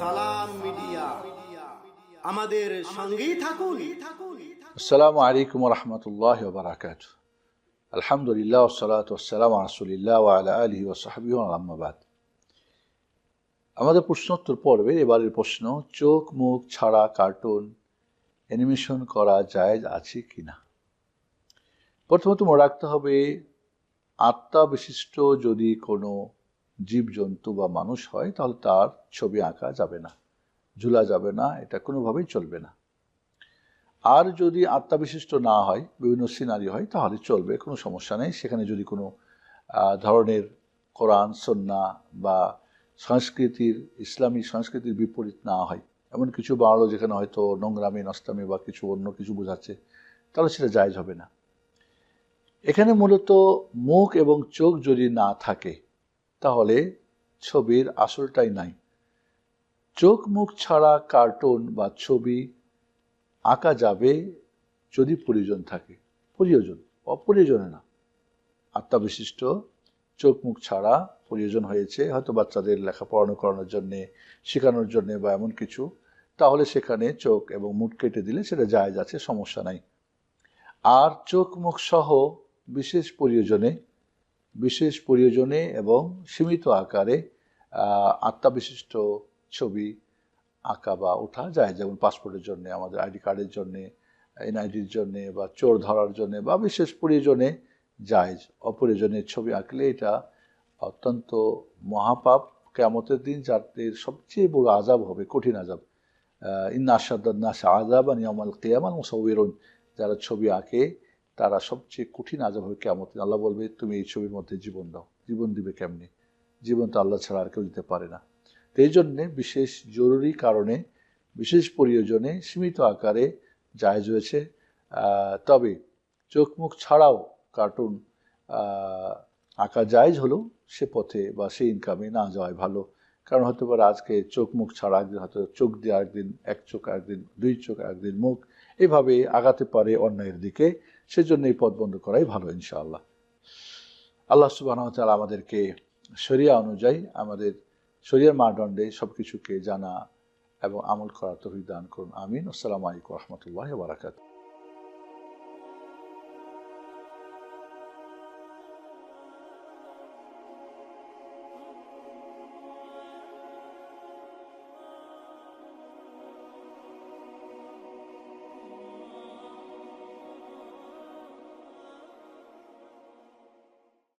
সালাম মিডিয়া। আমাদের সঙ্গেই থাকুন। আসসালামু আলাইকুম আলহামদুলিল্লাহ আমাদের প্রশ্নোত্তর পর্বে এবারের প্রশ্ন, চোখ, মুখ ছাড়া কার্টুন, অ্যানিমেশন করা জায়েজ আছে কি না প্রথমত মনে রাখতে হবে, আত্মা বিশিষ্ট যদি কোনো জীবজন্তু বা মানুষ হয়, তাহলে তার ছবি আঁকা যাবে না, ঝুলা যাবে না, এটা কোনোভাবেই চলবে না। আর যদি আত্মাবিশিষ্ট না হয়, বিভিন্ন সিনারি হয়, তাহলে চলবে, কোনো সমস্যা নেই। সেখানে যদি কোনো ধরনের কোরআন, সন্না বা সংস্কৃতির, ইসলামী সংস্কৃতির বিপরীত না হয়, এমন কিছু বাড়লো যেখানে হয়তো নোংরামি নস্তামি বা কিছু অন্য কিছু বোঝাচ্ছে, তাহলে সেটা জায়জ হবে না। এখানে মূলত মুখ এবং চোখ যদি না থাকে তাহলে ছবির আসলটাই নাই। চোখ মুখ ছাড়া কার্টুন বা ছবি আঁকা যাবে যদি প্রয়োজন থাকে। প্রয়োজন, অপ্রয়োজনে না। আত্মাবিশিষ্ট চোখ মুখ ছাড়া প্রয়োজন হয়েছে, হয়তো বাচ্চাদের লেখাপড়ানো করানোর জন্যে, শেখানোর জন্যে বা এমন কিছু। তাহলে সেখানে চোখ এবং মুখ কেটে দিলে সেটা জায়জ আছে সমস্যা নাই। আর চোখ মুখ সহ বিশেষ প্রয়োজনে বিশেষ প্রয়োজনে এবং সীমিত আকারে আত্মাবিশিষ্ট ছবি আঁকা বা ওঠা যায়। যেমন পাসপোর্টের জন্য, আমাদের আইডি কার্ডের জন্য, এনআইডির জন্য বা চোর ধরার জন্য বা বিশেষ প্রয়োজনে জায়জ অপ্রয়োজনে ছবি আঁকলে এটা অত্যন্ত মহাপাপ। কেমতের দিন যাদের সবচেয়ে বড় আজাব হবে, কঠিন আজাব ইন্না আসাদ্দান্না আজাব নিয়মাল কেয়ামাল মুসাউরুন যারা ছবি আঁকে তারা সবচেয়ে কঠিন আজাব হবে কেমন আল্লাহ বলবে, তুমি এই ছবির মধ্যে জীবন দাও। জীবন দিবে কেমনি? জীবন তো আল্লাহ ছাড়া আর কেউ দিতে পারে না। এই জন্যে বিশেষ জরুরি কারণে, বিশেষ প্রয়োজনে সীমিত আকারে জায়জ হয়েছে। তবে চোখ মুখ ছাড়াও কার্টুন আঁকা জায়জ হলেও সে পথে বা সে ইনকামে না যাওয়াই ভালো। কারণ হতে পারে আজকে চোখ মুখ ছাড়া একদিন হয়তো চোখ দিয়ে একদিন, এক চোখ একদিন, দুই চোখ একদিন, মুখ এভাবে আগাতে পারে অন্যায়ের দিকে, সেজন্য এই পথ বন্ধ করাই ভালো, ইনশাআল্লাহ। আল্লাহ সুবাহ আমাদেরকে শরিয়া অনুযায়ী, আমাদের শরিয়ার মানদণ্ডে সব কিছুকে জানা এবং আমল করার তহিদান দান করুন। আমিন। আসসালামু আলাইকুম রহমতুল্লাহ বারাকাত